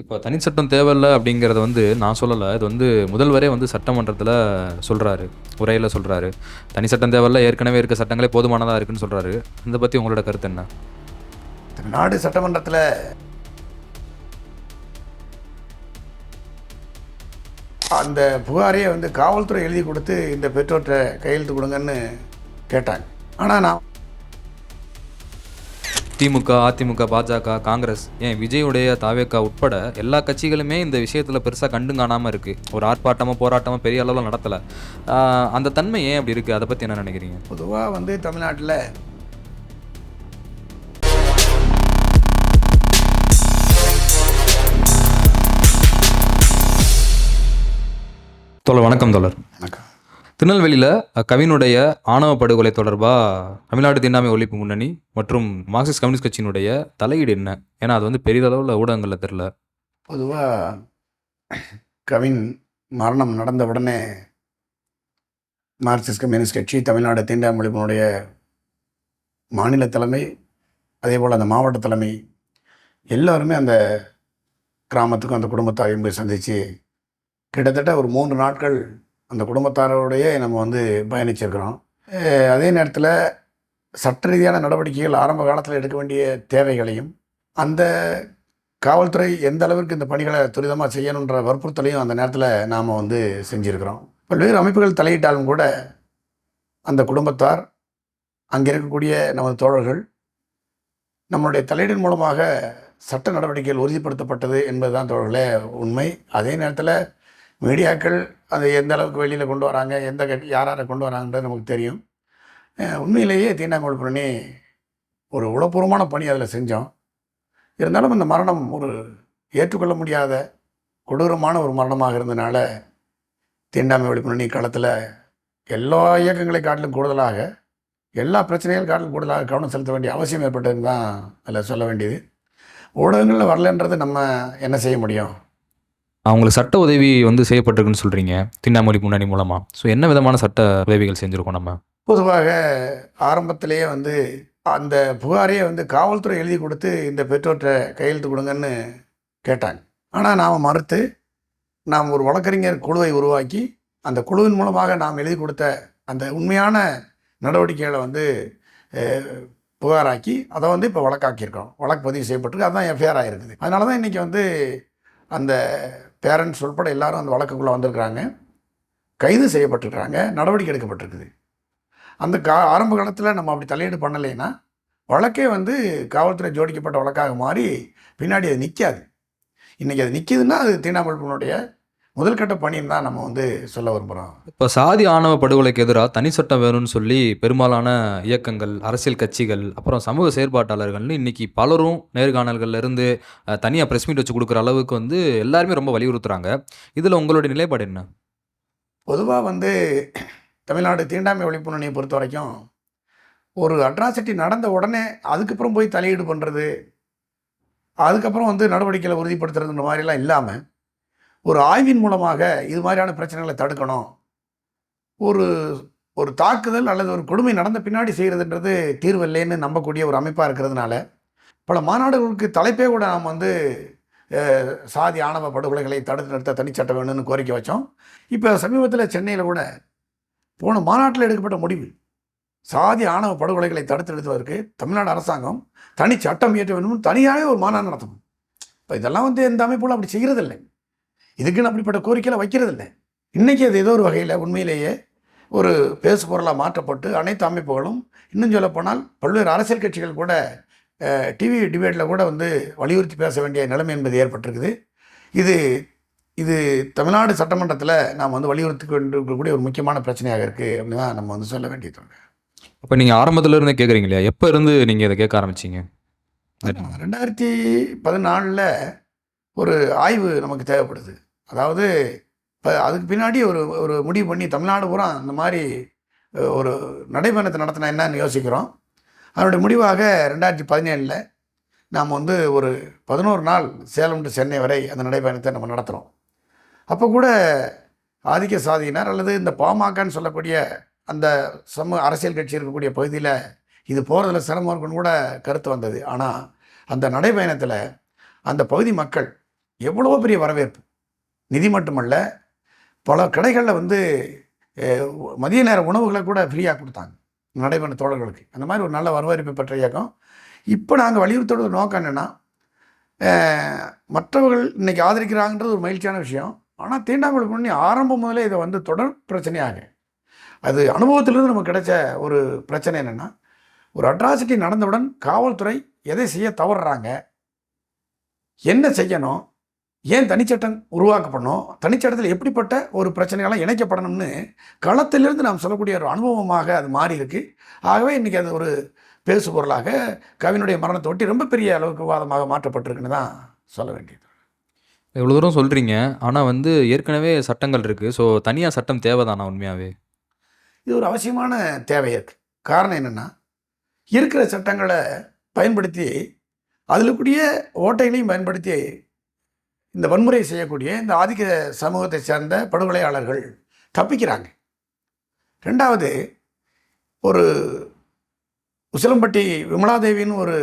இப்போ தனி சட்டம் தேவையில்லை அப்படிங்கிறத வந்து நான் சொல்லலை. இது வந்து முதல்வரே வந்து சட்டமன்றத்தில் சொல்கிறாரு உரையில் சொல்கிறாரு தனி சட்டம் தேவையில்லை ஏற்கனவே இருக்க சட்டங்களே போதுமானதாக இருக்குன்னு சொல்கிறாரு இதை பற்றி உங்களோட கருத்து என்ன? நாடு சட்டமன்றத்தில் அந்த புகாரையே வந்து காவல்துறை எழுதி கொடுத்து இந்த பெற்றோர்கிட்ட கையெழுத்து கொடுங்கன்னு கேட்டாங்க. ஆனால் நான் திமுக அதிமுக பாஜக காங்கிரஸ் ஏன் விஜயுடைய தாவேக்கா உட்பட எல்லா கட்சிகளுமே இந்த விஷயத்தில் பெருசாக கண்டு காணாமல் இருக்குது ஒரு ஆர்ப்பாட்டமோ போராட்டமோ பெரிய அளவில் நடத்தலை. அந்த தன்மை ஏன் அப்படி இருக்குது அதை பற்றி என்ன நினைக்கிறீங்க? பொதுவாக வந்து தமிழ்நாட்டில் தோழர் வணக்கம் தோழர். வணக்கம். திருநெல்வேலியில் கவினுடைய ஆணவ படுகொலை தொடர்பாக தமிழ்நாடு தீண்டாமை ஒழிப்பு முன்னணி மற்றும் மார்க்சிஸ்ட் கம்யூனிஸ்ட் கட்சியினுடைய தலையீடு என்ன? ஏன்னா அது வந்து பெரிதளவில் ஊடகங்களில் தெரில பொதுவாக கவின் மரணம் நடந்த உடனே மார்க்சிஸ்ட் கம்யூனிஸ்ட் கட்சி தமிழ்நாடு தீண்டாமொழிப்பினுடைய மாநில தலைமை அதே போல் அந்த மாவட்ட தலைமை எல்லோருமே அந்த கிராமத்துக்கும் அந்த குடும்பத்தாரையும் போய் சந்தித்து கிட்டத்தட்ட ஒரு மூன்று நாட்கள் அந்த குடும்பத்தாரோடையே நம்ம வந்து பயணிச்சிருக்கிறோம். அதே நேரத்தில் சட்ட ரீதியான நடவடிக்கைகள் ஆரம்ப காலத்தில் எடுக்க வேண்டிய தேவைகளையும் அந்த காவல்துறை எந்த அளவிற்கு இந்த பணிகளை துரிதமாக செய்யணுன்ற வற்புறுத்தலையும் அந்த நேரத்தில் நாம் வந்து செஞ்சுருக்கிறோம். பல்வேறு அமைப்புகள் தலையிட்டாலும் கூட அந்த குடும்பத்தார் அங்கே இருக்கக்கூடிய நமது தோழர்கள் நம்மளுடைய தலையீடின் மூலமாக சட்ட நடவடிக்கைகள் உறுதிப்படுத்தப்பட்டது என்பதுதான் தோழர்களே உண்மை. அதே நேரத்தில் மீடியாக்கள் அது எந்த அளவுக்கு வெளியில் கொண்டு வராங்க எந்த யார் யாரை கொண்டு வராங்கன்றது நமக்கு தெரியும். உண்மையிலேயே தீண்டாங்கோல் பண்ணி ஒரு உளப்பூர்வமான பணி அதில் செஞ்சோம். இருந்தாலும் இந்த மரணம் ஒரு ஏற்றுக்கொள்ள முடியாத கொடூரமான ஒரு மரணமாக இருந்தனால தீண்டாமை ஒழிப்புணி காலத்தில் எல்லா இயக்கங்களை காட்டிலும் கூடுதலாக எல்லா பிரச்சனைகள் காட்டிலும் கூடுதலாக கவனம் செலுத்த வேண்டிய அவசியம் ஏற்பட்டதுன்னு தான் அதில் சொல்ல வேண்டியது. ஊடகங்களில் வரலன்றது நம்ம என்ன செய்ய முடியும்? அவங்களுக்கு சட்ட உதவி வந்து செய்யப்பட்டிருக்குன்னு சொல்கிறீங்க திண்ணாமொழி முன்னாடி முன்னணி மூலமாக ஸோ என்ன விதமான சட்ட உதவிகள் செஞ்சுருக்கோம் நம்ம? பொதுவாக ஆரம்பத்திலேயே வந்து அந்த புகாரையே வந்து காவல்துறை எழுதி கொடுத்து இந்த பெற்றோர்கிட்ட கையெழுத்து கொடுங்கன்னு கேட்டாங்க. ஆனால் நாம் மறுத்து நாம் ஒரு வழக்கறிஞர் குழுவை உருவாக்கி அந்த குழுவின் மூலமாக நாம் எழுதி கொடுத்த அந்த உண்மையான நடவடிக்கைகளை வந்து புகாராக்கி அதை வந்து இப்போ வழக்காக்கியிருக்கோம். வழக்கு பதிவு செய்யப்பட்டிருக்கு. அதுதான் எஃப்ஐஆர் ஆகிருக்குது அதனால தான் இன்றைக்கி வந்து அந்த பேரண்ட்ஸ் உட்பட எல்லாரும் அந்த வழக்குக்குள்ளே வந்திருக்கிறாங்க. கைது செய்யப்பட்டிருக்கிறாங்க. நடவடிக்கை எடுக்கப்பட்டிருக்குது. அந்த கா ஆரம்ப காலத்தில் நம்ம அப்படி தலையீடு பண்ணலைன்னா வழக்கே வந்து காவல்துறை ஜோடிக்கப்பட்ட வழக்காக மாறி பின்னாடி அது நிற்காது இன்றைக்கி அது நிற்கிதுன்னா அது தீண்டாமல்பனுடைய முதல்கட்ட பணின்னு தான் நம்ம வந்து சொல்ல விரும்புகிறோம் இப்போ சாதி ஆணவ படுகொலைக்கு எதிராக தனி சட்டம் வேணும்னு சொல்லி பெரும்பாலான இயக்கங்கள் அரசியல் கட்சிகள் அப்புறம் சமூக செயற்பாட்டாளர்கள்னு இன்னைக்கு பலரும் நேர்காணல்கள்ல இருந்து தனியாக ப்ரெஸ் மீட் வச்சு கொடுக்குற அளவுக்கு வந்து எல்லாருமே ரொம்ப வலியுறுத்துறாங்க. இதில் உங்களுடைய நிலைப்பாடு என்ன? பொதுவாக வந்து தமிழ்நாடு தீண்டாமை ஒழிப்பு முன்னணியை பொறுத்த வரைக்கும் ஒரு அட்ராசிட்டி நடந்த உடனே அதுக்கப்புறம் போய் தலையீடு பண்ணுறது அதுக்கப்புறம் வந்து நடவடிக்கைகளை உறுதிப்படுத்துறதுன்ற மாதிரிலாம் இல்லாமல் ஒரு ஆய்வின் மூலமாக இது மாதிரியான பிரச்சனைகளை தடுக்கணும். ஒரு ஒரு தாக்குதல் அல்லது ஒரு கொடுமை நடந்த பின்னாடி செய்கிறதுன்றது தீர்வு இல்லைன்னு நம்பக்கூடிய ஒரு அமைப்பாக இருக்கிறதுனால பல மாநாடுகளுக்கு தலைப்பே கூட நாம் வந்து சாதி ஆணவ படுகொலைகளை தடுத்து நிறுத்த தனிச்சட்டம் வேணும்னு கோரிக்கை வச்சோம். இப்போ சமீபத்தில் சென்னையில் கூட போன மாநாட்டில் எடுக்கப்பட்ட முடிவு சாதி ஆணவ படுகொலைகளை தடுத்து நிறுத்துவதற்கு தமிழ்நாடு அரசாங்கம் தனி சட்டம் இயற்ற வேண்டும் தனியாகவே ஒரு மாநாடு நடத்தணும். இப்போ இதெல்லாம் வந்து எந்த அமைப்புகளும் அப்படி செய்கிறதில்லை இதுக்குன்னு அப்படிப்பட்ட கோரிக்கைகளை வைக்கிறதில்லை. இன்றைக்கி அது ஏதோ ஒரு வகையில் உண்மையிலேயே ஒரு பேசு பொருளாக மாற்றப்பட்டு அனைத்து அமைப்புகளும் இன்னும் சொல்லப்போனால் பல்வேறு அரசியல் கட்சிகள் கூட டிவி டிபேட்டில் கூட வந்து வலியுறுத்தி பேச வேண்டிய நிலைமை என்பது ஏற்பட்டிருக்குது. இது இது தமிழ்நாடு சட்டமன்றத்தில் நாம் வந்து வலியுறுத்தி கொண்டிருக்கக்கூடிய ஒரு முக்கியமான பிரச்சனையாக இருக்குது அப்படின்னு தான் நம்ம வந்து சொல்ல வேண்டியது இப்போ நீங்கள் ஆரம்பத்துல இருந்தே கேட்குறீங்க இல்லையா? எப்போ இருந்து நீங்கள் இதை கேட்க ஆரம்பிச்சீங்க? ரெண்டாயிரத்தி பதினாலில் ஒரு ஆய்வு நமக்கு தேவைப்படுது. அதாவது இப்போ அதுக்கு பின்னாடி ஒரு ஒரு முடிவு பண்ணி தமிழ்நாடு பூரா அந்த மாதிரி ஒரு நடைபயணத்தை நடத்தினா என்னன்னு யோசிக்கிறோம். அதனுடைய முடிவாக ரெண்டாயிரத்தி பதினேழில் நாம் வந்து ஒரு பதினோரு நாள் சேலம் டு சென்னை வரை அந்த நடைபயணத்தை நம்ம நடத்துகிறோம் அப்போ கூட ஆதிக்க சாதியினர் அல்லது இந்த பாமகன்னு சொல்லக்கூடிய அந்த சமூக அரசியல் கட்சி இருக்கக்கூடிய பகுதியில் இது போகிறதுல சிரமம் இருக்குன்னு கூட கருத்து வந்தது. ஆனால் அந்த நடைபயணத்தில் அந்த பகுதி மக்கள் எவ்வளவோ பெரிய வரவேற்பு. நிதி மட்டுமல்ல பல கடைகளில் வந்து மதிய நேர உணவுகளை கூட ஃப்ரீயாக கொடுத்தாங்க. நடைபெற தோழர்களுக்கு. அந்த மாதிரி ஒரு நல்ல வரவேற்பை பெற்ற இயக்கம். இப்போ நாங்கள் வலியுறுத்தோட ஒரு நோக்கம் என்னென்னா மற்றவர்கள் இன்றைக்கி ஆதரிக்கிறாங்கன்றது ஒரு மகிழ்ச்சியான விஷயம். ஆனால் தீண்டாமல் பண்ணி ஆரம்பம் முதலே இதை வந்து தொடர் பிரச்சனையாக. அது அனுபவத்திலிருந்து நமக்கு கிடைச்ச ஒரு பிரச்சனை என்னென்னா ஒரு அட்ராசிட்டி நடந்தவுடன் காவல்துறை எதை செய்ய தவறுறாங்க என்ன செய்யணும் ஏன் தனிச்சட்டம் உருவாக்கப்படணும்? தனிச்சட்டத்தில் எப்படிப்பட்ட ஒரு பிரச்சனைகள்லாம் இணைக்கப்படணும்னு களத்திலிருந்து நாம் சொல்லக்கூடிய ஒரு அனுபவமாக அது மாறி இருக்கு ஆகவே இன்றைக்கி அது ஒரு பேசு பொருளாக கவினுடைய மரணத்தை ஒட்டி ரொம்ப பெரிய அளவுக்கு விவாதமாக மாற்றப்பட்டிருக்குன்னு தான் சொல்ல வேண்டியது. இவ்வளோ தூரம் சொல்கிறீங்க ஆனால் வந்து ஏற்கனவே சட்டங்கள் இருக்குது ஸோ தனியாக சட்டம் தேவைதானா உண்மையாகவே இது ஒரு அவசியமான தேவை இருக்கு. காரணம் என்னென்னா இருக்கிற சட்டங்களை பயன்படுத்தி அதில் கூடிய ஓட்டைகளையும் பயன்படுத்தி இந்த வன்முறை செய்யக்கூடிய இந்த ஆதிக்க சமூகத்தை சேர்ந்த படுகொலையாளர்கள் தப்பிக்கிறாங்க. ரெண்டாவது ஒரு உசிலம்பட்டி விமலாதேவின்னு ஒரு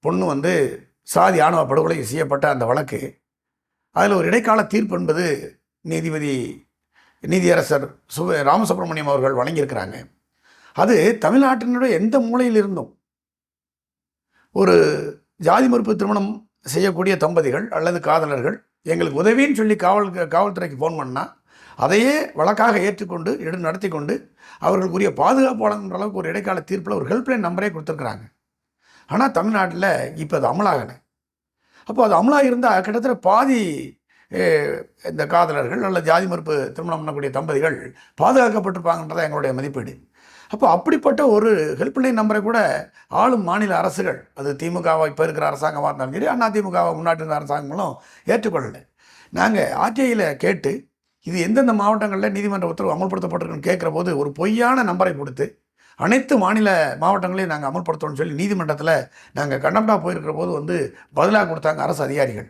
பொண்ணு வந்து சாதி ஆணவ படுகொலை செய்யப்பட்ட அந்த வழக்கு. அதில் ஒரு இடைக்கால தீர்ப்பு என்பது நீதிபதி நீதியரசர் சு ராமசுப்ரமணியம் அவர்கள் வழங்கியிருக்கிறாங்க. அது தமிழ்நாட்டினுடைய எந்த மூலையில் இருந்தும் ஒரு ஜாதி மறுப்பு திருமணம் செய்யக்கூடிய தம்பதிகள் அல்லது காதலர்கள் எங்களுக்கு உதவின்னு சொல்லி காவல் காவல்துறைக்கு ஃபோன் பண்ணால் அதையே வழக்காக ஏற்றுக்கொண்டு எடு நடத்தி கொண்டு அவர்களுக்குரிய பாதுகாப்பு வழங்குற அளவுக்கு ஒரு இடைக்கால தீர்ப்பில் ஒரு ஹெல்ப்லைன் நம்பரே கொடுத்துருக்குறாங்க. ஆனால் தமிழ்நாட்டில் இப்போ அது அமலாகலை. அப்போ அது அமலாக இருந்தால் கிட்டத்தட்ட பாதி இந்த காதலர்கள் அல்லது ஜாதி மறுப்பு திருமணம் பண்ணக்கூடிய தம்பதிகள் பாதுகாக்கப்பட்டிருப்பாங்கன்றதான் எங்களுடைய மதிப்பீடு. அப்போ அப்படிப்பட்ட ஒரு ஹெல்ப்லைன் நம்பரை கூட ஆளும் மாநில அரசுகள் அது திமுகவாக இப்போ இருக்கிற அரசாங்கமாக இருந்தாலும் சரி அண்ணா திமுகவை முன்னாடி இருந்த அரசாங்கங்களும் ஏற்றுக்கொள்ளலை. நாங்கள் ஆர்டிஐயில் கேட்டு இது எந்தெந்த மாவட்டங்களில் நீதிமன்ற உத்தரவு அமல்படுத்தப்பட்டிருக்குன்னு கேட்குற போது ஒரு பொய்யான நம்பரை கொடுத்து அனைத்து மாநில மாவட்டங்களையும் நாங்கள் அமல்படுத்தணும்னு சொல்லி நீதிமன்றத்தில் நாங்கள் கண்டம்டாக போயிருக்கிற போது வந்து பதிலாக கொடுத்தாங்க அரசு அதிகாரிகள்.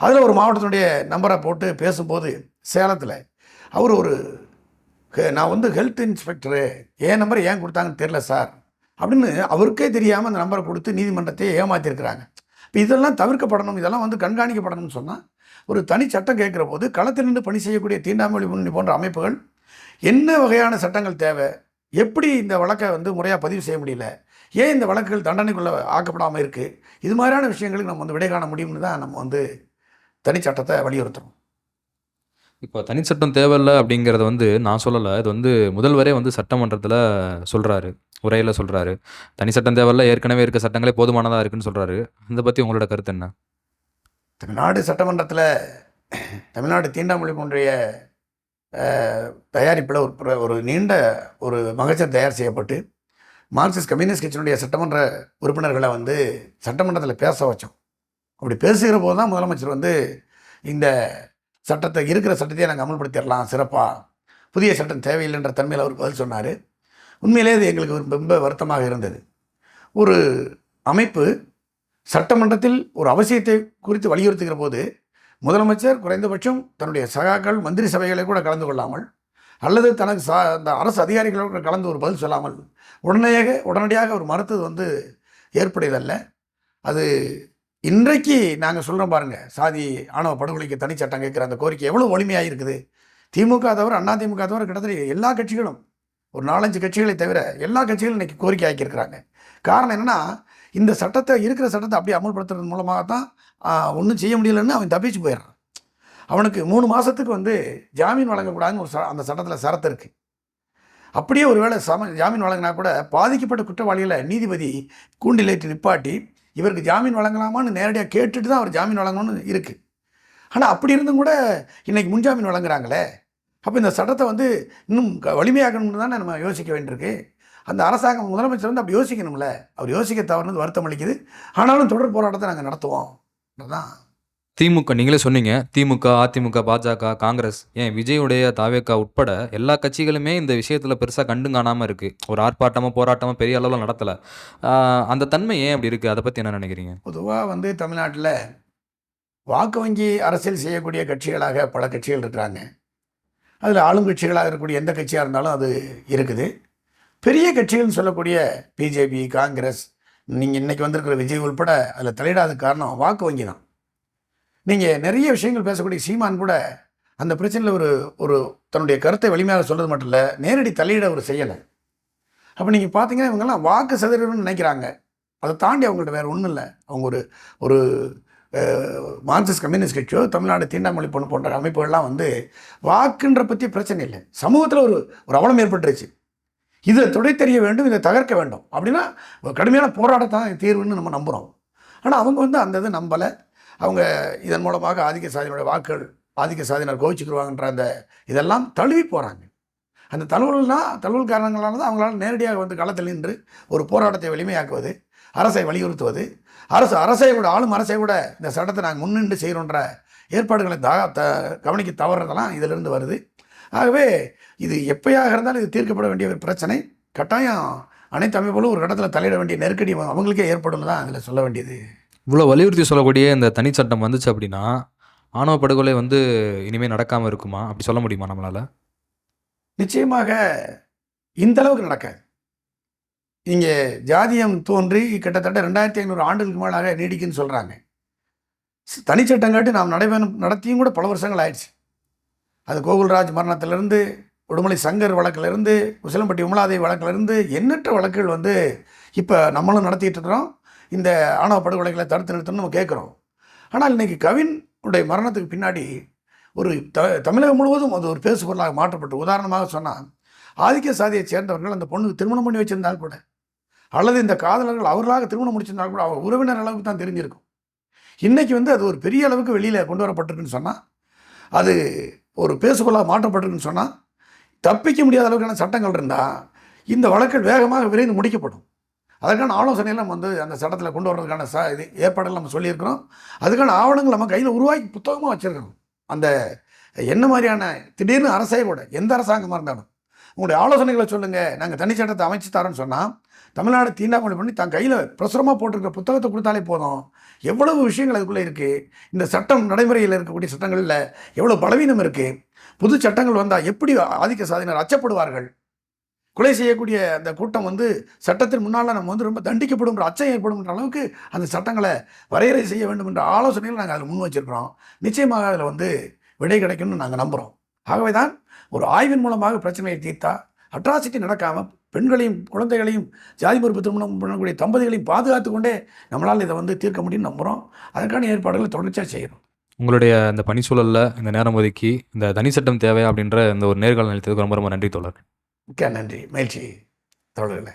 அதில் ஒரு மாவட்டத்தினுடைய நம்பரை போட்டு பேசும்போது சேலத்தில் அவர் ஒரு நான் வந்து ஹெல்த் இன்ஸ்பெக்டரு என் நம்பர் ஏன் கொடுத்தாங்கன்னு தெரில சார் அப்படின்னு அவருக்கே தெரியாமல் அந்த நம்பரை கொடுத்து நீதிமன்றத்தை ஏமாற்றிருக்கிறாங்க இப்போ இதெல்லாம் தவிர்க்கப்படணும் இதெல்லாம் வந்து கண்காணிக்கப்படணும்னு சொன்னால் ஒரு தனி சட்டம் கேட்குற போது களத்தில் நின்று பணி செய்யக்கூடிய தீண்டாமொழி முன்னணி போன்ற அமைப்புகள் என்ன வகையான சட்டங்கள் தேவை? எப்படி இந்த வழக்கை வந்து முறையாக பதிவு செய்ய முடியல? ஏன் இந்த வழக்குகள் தண்டனைக்குள்ள ஆக்கப்படாமல் இருக்குது இது மாதிரியான விஷயங்களுக்கு நம்ம வந்து விடை காண முடியும்னு தான் நம்ம வந்து தனி சட்டத்தை வலியுறுத்துறோம். இப்போ தனி சட்டம் தேவையில்ல அப்படிங்கிறத வந்து நான் சொல்லலை. இது வந்து முதல்வரே வந்து சட்டமன்றத்தில் சொல்கிறாரு உரையில் சொல்கிறாரு தனி சட்டம் தேவையில்ல ஏற்கனவே இருக்க சட்டங்களே போதுமானதாக இருக்குன்னு சொல்கிறாரு அதை பற்றி உங்களோட கருத்து என்ன? தமிழ்நாடு சட்டமன்றத்தில் தமிழ்நாடு தீண்டாமொழி போன்றைய தயாரிப்பில் ஒரு ஒரு நீண்ட ஒரு மகச்சர் தயார் செய்யப்பட்டு மார்க்சிஸ்ட் கம்யூனிஸ்ட் கட்சியினுடைய சட்டமன்ற உறுப்பினர்களை வந்து சட்டமன்றத்தில் பேச வச்சோம். அப்படி பேசுகிற போது தான் முதலமைச்சர் வந்து இந்த சட்டத்தை இருக்கிற சட்டத்தையே நாங்கள் அமல்படுத்திடலாம் சிறப்பாக புதிய சட்டம் தேவையில்லைன்ற தன்மையில் அவர் பதில் சொன்னார். உண்மையிலே அது எங்களுக்கு ரொம்ப வருத்தமாக இருந்தது. ஒரு அமைப்பு சட்டமன்றத்தில் ஒரு அவசியத்தை குறித்து வலியுறுத்துகிற போது முதலமைச்சர் குறைந்தபட்சம் தன்னுடைய சகாக்கள் மந்திரி சபைகளை கூட கலந்து கொள்ளாமல் அல்லது தனக்கு சா அந்த அரசு அதிகாரிகளோடு கலந்து ஒரு பதில் சொல்லாமல் உடனடியாக உடனடியாக ஒரு மறுத்தது வந்து ஏற்புடையதல்ல. அது இன்றைக்கு நாங்கள் சொல்கிறோம் பாருங்கள் சாதி ஆணவ படுகொலைக்கு தனி சட்டம் கேட்குற அந்த கோரிக்கை எவ்வளோ வலிமையாக இருக்குது திமுக தவிர அண்ணா திமுக தவிர கிட்டத்தட்ட எல்லா கட்சிகளும் ஒரு நாலஞ்சு கட்சிகளை தவிர எல்லா கட்சிகளும் இன்றைக்கி கோரிக்கை ஆக்கியிருக்கிறாங்க. காரணம் என்னென்னா இந்த சட்டத்தை இருக்கிற சட்டத்தை அப்படியே அமல்படுத்துறது மூலமாக தான் ஒன்றும் செய்ய முடியலன்னு அவன் தப்பிச்சு போயிடுறான். அவனுக்கு மூணு மாதத்துக்கு வந்து ஜாமீன் வழங்கக்கூடாதுன்னு ஒரு ச- அந்த சட்டத்தில் சரத்து இருக்குது அப்படியே ஒருவேளை சம ஜாமீன் வழங்கினா கூட பாதிக்கப்பட்ட குற்றவாளிகளை நீதிபதி கூண்டிலேட்டு நிப்பாட்டி இவருக்கு ஜாமீன் வழங்கலாமான்னு நேரடியாக கேட்டுட்டு தான் அவர் ஜாமீன் வழங்கணும்னு இருக்குது ஆனால் அப்படி இருந்தும் கூட இன்றைக்கி முன்ஜாமீன் வழங்குறாங்களே? அப்போ இந்த சட்டத்தை வந்து இன்னும் க- வலிமையாக்கணும்னு தானே நம்ம யோசிக்க வேண்டியிருக்கு. அந்த அரசாங்கம் முதலமைச்சர் வந்து அப்படி யோசிக்கணும்ல. அவர் யோசிக்க தவறுனது வருத்தம் அளிக்குது ஆனாலும் தொடர் போராட்டத்தை நாங்கள் நடத்துவோம். அதுதான் திமுக நீங்களே சொன்னீங்க. திமுக அதிமுக பாஜக காங்கிரஸ். ஏன் விஜயுடைய தாவேக்கா உட்பட எல்லா கட்சிகளுமே இந்த விஷயத்தில் பெருசாக கண்டு காணாமல் இருக்குது ஒரு ஆர்ப்பாட்டமோ போராட்டமோ பெரிய அளவில் நடத்தலை. அந்த தன்மை ஏன் அப்படி இருக்குது அதை பற்றி என்ன நினைக்கிறீங்க? பொதுவாக வந்து தமிழ்நாட்டில் வாக்கு வங்கி அரசியல் செய்யக்கூடிய கட்சிகளாக பல கட்சிகள் இருக்கிறாங்க. அதில் ஆளும் கட்சிகளாக இருக்கக்கூடிய எந்த கட்சியாக இருந்தாலும் அது இருக்குது. பெரிய கட்சிகள்னு சொல்லக்கூடிய பிஜேபி காங்கிரஸ் நீங்கள் இன்றைக்கி வந்திருக்கிற விஜய் உள்பட அதில் தலையிடாத காரணம் வாக்கு வங்கி தான். நீங்கள் நிறைய விஷயங்கள் பேசக்கூடிய சீமான் கூட அந்த பிரச்சனையில் ஒரு ஒரு தன்னுடைய கருத்தை வலிமையாக சொல்கிறது மட்டும் இல்லை நேரடி தலையிட அவர் செய்யலை. அப்போ நீங்கள் பார்த்தீங்கன்னா இவங்கெல்லாம் வாக்கு சதவீதம்னு நினைக்கிறாங்க. அதை தாண்டி அவங்கள்ட்ட வேறு ஒன்றும் இல்லை. அவங்க ஒரு ஒரு மார்க்சிஸ்ட் கம்யூனிஸ்ட் கட்சியோ தமிழ்நாடு தீண்டாமொழி பொண்ணு போன்ற அமைப்புகள்லாம் வந்து வாக்குன்ற பற்றி பிரச்சனை இல்லை. சமூகத்தில் ஒரு ஒரு அவலம் ஏற்பட்டுருச்சு. இதை துடை தெரிய வேண்டும் இதை தகர்க்க வேண்டும். அப்படின்னா கடுமையான போராட்டத்தான் தீர்வுன்னு நம்ம நம்புகிறோம் ஆனால் அவங்க வந்து அந்த இதை நம்பலை. அவங்க இதன் மூலமாக ஆதிக்க சாதியினுடைய வாக்குகள் ஆதிக்க சாதியினர் கோவிச்சுக்கிடுவாங்கன்ற அந்த இதெல்லாம் தழுவி போகிறாங்க அந்த தழுவல்னா தழுவல் காரணங்களால் தான் அவங்களால நேரடியாக வந்து களத்தில் நின்று ஒரு போராட்டத்தை வலிமையாக்குவது அரசை வலியுறுத்துவது அரசு அரசை கூட ஆளும் அரசை கூட இந்த சட்டத்தை நாங்கள் முன்னின்று செய்கிறோன்ற ஏற்பாடுகளை த த கவனிக்க தவறுறதெல்லாம் இதிலிருந்து வருது. ஆகவே இது எப்பயாக இருந்தாலும் இது தீர்க்கப்பட வேண்டிய ஒரு பிரச்சனை. கட்டாயம் அனைத்து அமைப்புகளும் ஒரு இடத்துல தலையிட வேண்டிய நெருக்கடி அவங்களுக்கே ஏற்படும் தான் அதில் சொல்ல வேண்டியது. இவ்வளோ வலியுறுத்தி சொல்லக்கூடிய இந்த தனிச்சட்டம் வந்துச்சு அப்படின்னா ஆணவ படுகொலை வந்து இனிமேல் நடக்காமல் இருக்குமா? அப்படி சொல்ல முடியுமா நம்மளால்? நிச்சயமாக இந்த அளவுக்கு நடக்காது. இங்கே ஜாதியம் தோன்றி கிட்டத்தட்ட ரெண்டாயிரத்தி ஐநூறு ஆண்டுகளுக்கு மேலாக நீடிக்குன்னு சொல்கிறாங்க தனிச்சட்டம் காட்டி நாம் நடைபெறும் நடத்தியும் கூட பல வருஷங்கள் ஆயிடுச்சு. அது கோகுல்ராஜ் மரணத்திலிருந்து உடுமலை சங்கர் வழக்கிலிருந்து உசிலம்பட்டி உமலாதேவி வழக்கிலிருந்து எண்ணற்ற வழக்குகள் வந்து இப்போ நம்மளும் நடத்திட்டு இருக்கிறோம். இந்த ஆணவ படுகொலைகளை தடுத்து நிறுத்தணும்னு நம்ம கேட்குறோம். ஆனால் இன்றைக்கி கவின் உடைய மரணத்துக்கு பின்னாடி ஒரு த தமிழகம் முழுவதும் அது ஒரு பேசுபொருளாக மாற்றப்பட்டு உதாரணமாக சொன்னால் ஆதிக்க சாதியைச் சேர்ந்தவர்கள் அந்த பொண்ணுக்கு திருமணம் பண்ணி வச்சிருந்தால் கூட அல்லது இந்த காதலர்கள் அவர்களாக திருமணம் முடிச்சிருந்தால் கூட அவங்க உறவினர் அளவுக்கு தான் தெரிஞ்சிருக்கும். இன்றைக்கி வந்து அது ஒரு பெரிய அளவுக்கு வெளியில் கொண்டு வரப்பட்டிருக்குன்னு சொன்னால் அது ஒரு பேசுபொருளாக மாற்றப்பட்டிருக்குன்னு சொன்னால் தப்பிக்க முடியாத அளவுக்கான சட்டங்கள் இருந்தால் இந்த வழக்குகள் வேகமாக விரைந்து முடிக்கப்படும். அதற்கான ஆலோசனைகள் நம்ம வந்து அந்த சட்டத்தில் கொண்டு வர்றதுக்கான ச இது ஏற்பாடுகள் நம்ம சொல்லியிருக்கிறோம். அதுக்கான ஆவணங்கள் நம்ம கையில் உருவாக்கி புத்தகமாக வச்சுருக்கிறோம். அந்த என்ன மாதிரியான திடீர்னு அரசே கூட எந்த அரசாங்கமாக இருந்தாலும். உங்களுடைய ஆலோசனைகளை சொல்லுங்கள் நாங்கள் தனி சட்டத்தை அமைச்சு தரோன்னு சொன்னால் தமிழ்நாடு தீண்டாமொழி பண்ணி தன் கையில் பிரசுரமாக போட்டிருக்கிற புத்தகத்தை கொடுத்தாலே போதும். எவ்வளவு விஷயங்கள் அதுக்குள்ளே இருக்குது இந்த சட்டம் நடைமுறையில் இருக்கக்கூடிய சட்டங்களில் எவ்வளோ பலவீனம் இருக்குது புது சட்டங்கள் வந்தால் எப்படி ஆதிக்க சாதியினர் அச்சப்படுவார்கள்? கொலை செய்யக்கூடிய அந்த கூட்டம் வந்து சட்டத்தின் முன்னால் நம்ம வந்து ரொம்ப தண்டிக்கப்படுங்கிற அச்சம் ஏற்படும்ன்ற அளவுக்கு அந்த சட்டங்களை வரையறை செய்ய வேண்டும் என்ற ஆலோசனைகள் நாங்கள் அதில் முன் வச்சிருக்கிறோம். நிச்சயமாக அதில் வந்து விடை கிடைக்கும்னு நாங்கள் நம்புகிறோம் ஆகவே தான் ஒரு ஆய்வின் மூலமாக பிரச்சனையை தீர்த்தா அட்ராசிட்டி நடக்காமல் பெண்களையும் குழந்தைகளையும் ஜாதி பொறுப்பு திருமணம் பண்ணக்கூடிய தம்பதிகளையும் பாதுகாத்து கொண்டே நம்மளால் இதை வந்து தீர்க்க முடியும்னு நம்புகிறோம் அதற்கான ஏற்பாடுகளை தொடர்ச்சியாக செய்கிறோம் உங்களுடைய இந்த பணிச்சூழலில் இந்த நேரம் ஒதுக்கி இந்த தனி சட்டம் தேவை அப்படின்ற இந்த ஒரு நேர்காணல் அளித்ததுக்கு ரொம்ப ரொம்ப நன்றி தோழர். மிக்க நன்றி. மகிழ்ச்சி. தோழர்களே